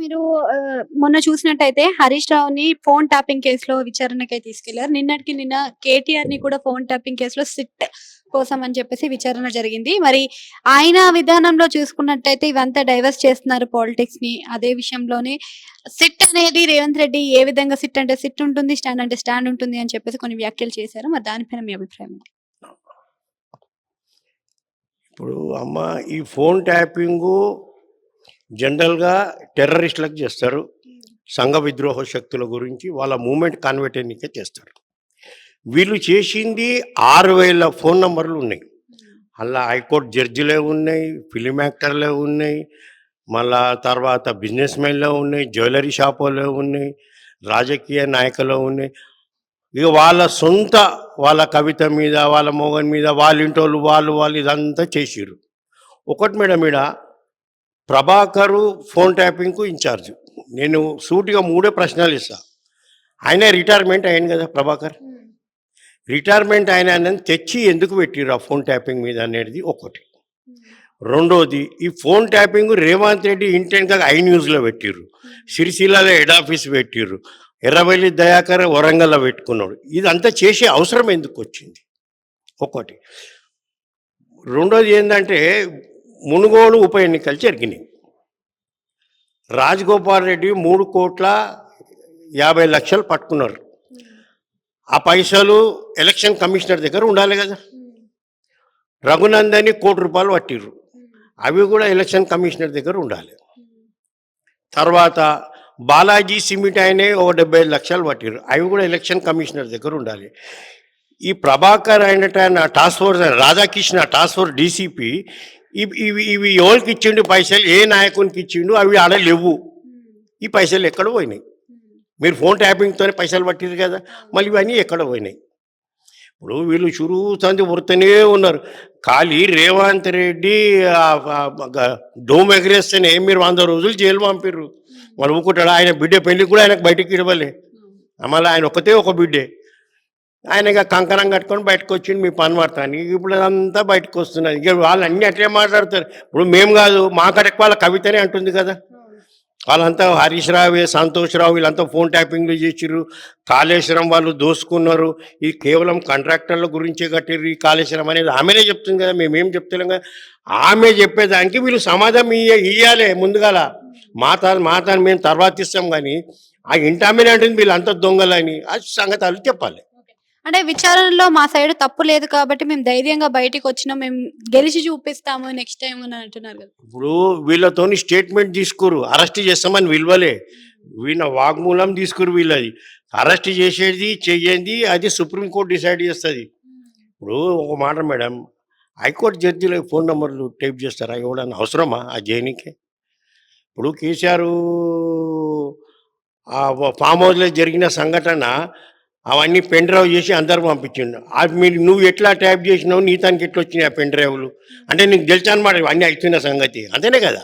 మీరు మొన్న చూసినట్టయితే హరీష్ రావుని ఫోన్ ట్యాపింగ్ కేసులో విచారణకై తీసుకెళ్ళారు. నిన్నటికి నిన్న కేటీఆర్ని కూడా ఫోన్ ట్యాపింగ్ కేసులో సిట్ కోసం అని చెప్పేసి విచారణ జరిగింది. మరి ఆయన విధానంలో చూసుకున్నట్టయితే ఇవంతా డైవర్స్ చేస్తున్నారు పాలిటిక్స్ని అదే విషయంలోనే సిట్ అనేది రేవంత్ రెడ్డి ఏ విధంగా సిట్ అంటే సిట్ ఉంటుంది స్టాండ్ అంటే స్టాండ్ ఉంటుంది అని చెప్పేసి కొన్ని వ్యాఖ్యలు చేశారు. మరి దానిపైన మీ అభిప్రాయం ఏంటి? ఇప్పుడు అమ్మ ఈ ఫోన్ ట్యాపింగు జనరల్గా టెర్రరిస్టులకు చేస్తారు. సంఘ విద్రోహ శక్తుల గురించి వాళ్ళ మూమెంట్ కన్వర్ట్ ఎన్నికే చేస్తారు. వీళ్ళు చేసింది ఆరు వేల ఫోన్ నంబర్లు ఉన్నాయి. అలా హైకోర్టు జడ్జిలే ఉన్నాయి ఫిలిం యాక్టర్లే ఉన్నాయి మళ్ళా తర్వాత బిజినెస్ మెన్లో ఉన్నాయి జ్యువెలరీ షాపులే ఉన్నాయి రాజకీయ నాయకులు ఉన్నాయి. ఇక వాళ్ళ సొంత వాళ్ళ కవిత మీద వాళ్ళ మోగన్ మీద వాళ్ళ ఇంటోళ్ళు వాళ్ళు వాళ్ళు ఇదంతా చేసిరు ఒకటి మేడం మీడ ప్రభాకరు ఫోన్ ట్యాపింగ్కు ఇన్ఛార్జ్ నేను సూటిగా మూడే ప్రశ్నలు ఇస్తా ఆయన రిటైర్మెంట్ అయింది కదా ప్రభాకర్. రిటైర్మెంట్ ఆయన తెచ్చి ఎందుకు పెట్టిర్రు ఆ ఫోన్ ట్యాపింగ్ మీద అనేది ఒకటి. రెండోది ఈ ఫోన్ ట్యాపింగ్ రేవంత్ రెడ్డి ఇంటెన్గా ఐ న్యూస్లో పెట్టిర్రు. సిరిసిల్లలో హెడ్ ఆఫీస్ పెట్టిర్రు. ఎర్రవెల్లి దయాకర్ వరంగల్లో పెట్టుకున్నాడు. ఇదంతా చేసే అవసరం ఎందుకు వచ్చింది? ఒకటి. రెండోది ఏంటంటే మునుగోలు ఉప ఎన్నికలు జరిగినాయి. రాజగోపాల్ రెడ్డి మూడు కోట్ల యాభై లక్షలు పట్టుకున్నారు. ఆ పైసలు ఎలక్షన్ కమిషనర్ దగ్గర ఉండాలి కదా. రఘునందని కోటి రూపాయలు పట్టిర్రు. అవి కూడా ఎలక్షన్ కమిషనర్ దగ్గర ఉండాలి. తర్వాత బాలాజీ సిమెంట్ ఆయనే ఒక డెబ్బై లక్షలు పట్టిర్రు. అవి కూడా ఎలక్షన్ కమిషనర్ దగ్గర ఉండాలి. ఈ ప్రభాకర్ అయినట్టు ఆయన task force Radhakrishna task force DCP ఇవి ఇవి ఇవి ఎవరికి ఇచ్చిండు పైసలు ఏ నాయకునికి ఇచ్చిండు అవి ఆడ లేవు. ఈ పైసలు ఎక్కడ పోయినాయి? మీరు ఫోన్ ట్యాపింగ్తోనే పైసలు పట్టిరు కదా? మళ్ళీ ఇవన్నీ ఎక్కడ పోయినాయి? ఇప్పుడు వీళ్ళు చురుతంది వృతనే ఉన్నారు. ఖాళీ రేవంత్ రెడ్డి డోమ్ ఎగరేస్తేనే మీరు వంద రోజులు జైలు పంపిర్రు. వాళ్ళు ఊకుంటాడు ఆయన బిడ్డ పెళ్ళికి కూడా ఆయనకు బయటికి ఇవ్వలే. మళ్ళీ ఆయన ఒకతే ఒక బిడ్డే. ఆయన ఇక కంకణం కట్టుకొని బయటకు వచ్చింది మీ పని పడతాను ఇప్పుడు అదంతా బయటకు వస్తున్నది ఇక వాళ్ళు అన్ని అట్లే మాట్లాడతారు. ఇప్పుడు మేము కాదు మాకంటే వాళ్ళ కవితనే అంటుంది కదా. వాళ్ళంతా హరీష్ రావు సంతోష్ రావు వీళ్ళంతా ఫోన్ ట్యాపింగ్లు చేసిర్రు. కాళేశ్వరం వాళ్ళు దోసుకున్నారు. ఈ కేవలం కాంట్రాక్టర్ల గురించే కట్టిర్రు ఈ కాళేశ్వరం అనేది. ఆమెనే చెప్తుంది కదా మేమేం చెప్తలేం కదా. ఆమె చెప్పేదానికి వీళ్ళు సమాధానం ఇయ్య ఇయ్యాలి ముందుగాల. మాత మాత మేము తర్వాత ఇస్తాం కానీ ఆ ఇంటామేనే అంటుంది వీళ్ళంతా దొంగలని. ఆ సంగతి చెప్పాలి. అంటే విచారణలో మా సైడ్ తప్పు లేదు కాబట్టి మేము ధైర్యంగా బయటికి వచ్చినాం. మేము గెలిచి చూపిస్తాము నెక్స్ట్ టైం అని అంటున్నారు కదా. ఇప్పుడు వీళ్ళతోని స్టేట్మెంట్ తీసుకోరు. అరెస్ట్ చేస్తామని విలువలే వీళ్ళ వాగ్మూలం తీసుకురు వీళ్ళది. అరెస్ట్ చేసేది చెయ్యండి అది సుప్రీంకోర్టు డిసైడ్ చేస్తుంది. ఇప్పుడు ఒక మాట మేడం హైకోర్టు జడ్జిలకు ఫోన్ నెంబర్లు టైప్ చేస్తారా? ఇవ్వడానికి అవసరమా ఆ జైనికి ఇప్పుడు కేసీఆర్ ఆ ఫామ్ హౌస్లో జరిగిన సంఘటన అవన్నీ పెన్ డ్రైవ్ చేసి అందరు పంపించిండు. అది మీరు నువ్వు ఎట్లా ట్యాప్ చేసినావు నీ తనకి ఎట్లా వచ్చినాయి ఆ పెన్ డ్రైవ్లు? అంటే నీకు తెలుసు అనమాట ఇవన్నీ అవుతున్న సంగతి. అంతేనే కదా?